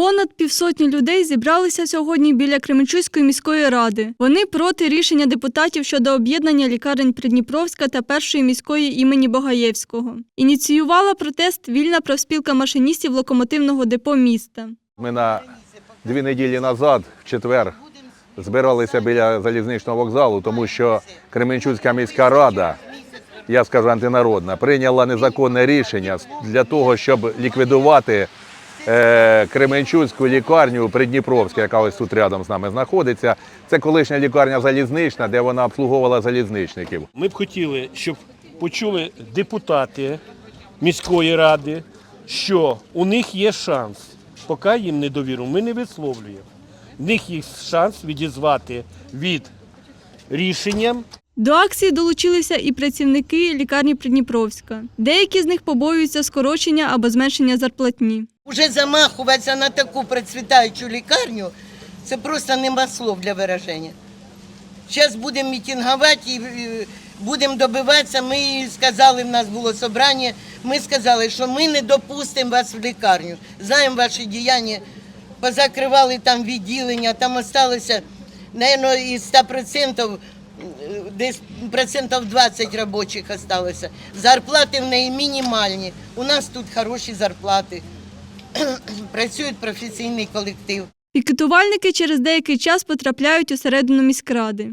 Понад півсотні людей зібралися сьогодні біля Кременчуцької міської ради. Вони проти рішення депутатів щодо об'єднання лікарень Придніпровська та першої міської імені Богаєвського. Ініціювала протест вільна профспілка машиністів локомотивного депо міста. Ми на дві неділі назад, в четвер, збиралися біля залізничного вокзалу, тому що Кременчуцька міська рада, я скажу антинародна, прийняла незаконне рішення для того, щоб ліквідувати Кременчуцьку лікарню Придніпровська, яка ось тут рядом з нами знаходиться. Це колишня лікарня залізнична, де вона обслуговувала залізничників. Ми б хотіли, щоб почули депутати міської ради, що у них є шанс. Поки їм недовіру, ми не висловлюємо. В них є шанс відізвати від рішенням До акції долучилися і працівники лікарні Придніпровська. Деякі з них побоюються скорочення або зменшення зарплатні. Уже замахуватися на таку процвітаючу лікарню, це просто нема слов для вираження. Зараз будемо мітингувати і будемо добиватися. Ми сказали, в нас було собрання, ми сказали, що ми не допустимо вас в лікарню. Знаємо ваші діяння, позакривали там відділення, там залишилося, мабуть, із 100% е, десь процентів 20 робочих залишилося. Зарплати в неї мінімальні. У нас тут хороші зарплати. Працює професійний колектив. Пікетувальники через деякий час потрапляють усередину міськради.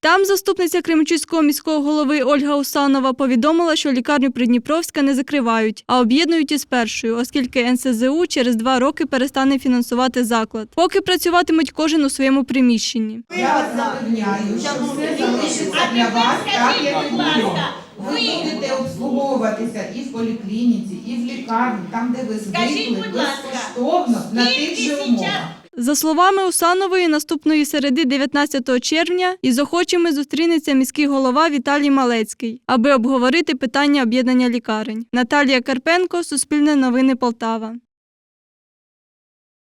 Там заступниця Кременчуцького міського голови Ольга Усанова повідомила, що лікарню Придніпровська не закривають, а об'єднують із першою, оскільки НСЗУ через два роки перестане фінансувати заклад. Поки працюватимуть кожен у своєму приміщенні. Я запевняю, що все залишиться для вас так, як і було. Ви будете обслуговуватися і в поліклініці, і в лікарні, там, де ви звикли, безкоштовно, на тих же умовах. За словами Усанової, наступної середи 19 червня із охочими зустрінеться міський голова Віталій Малецький, аби обговорити питання об'єднання лікарень. Наталія Карпенко, Суспільне новини Полтава.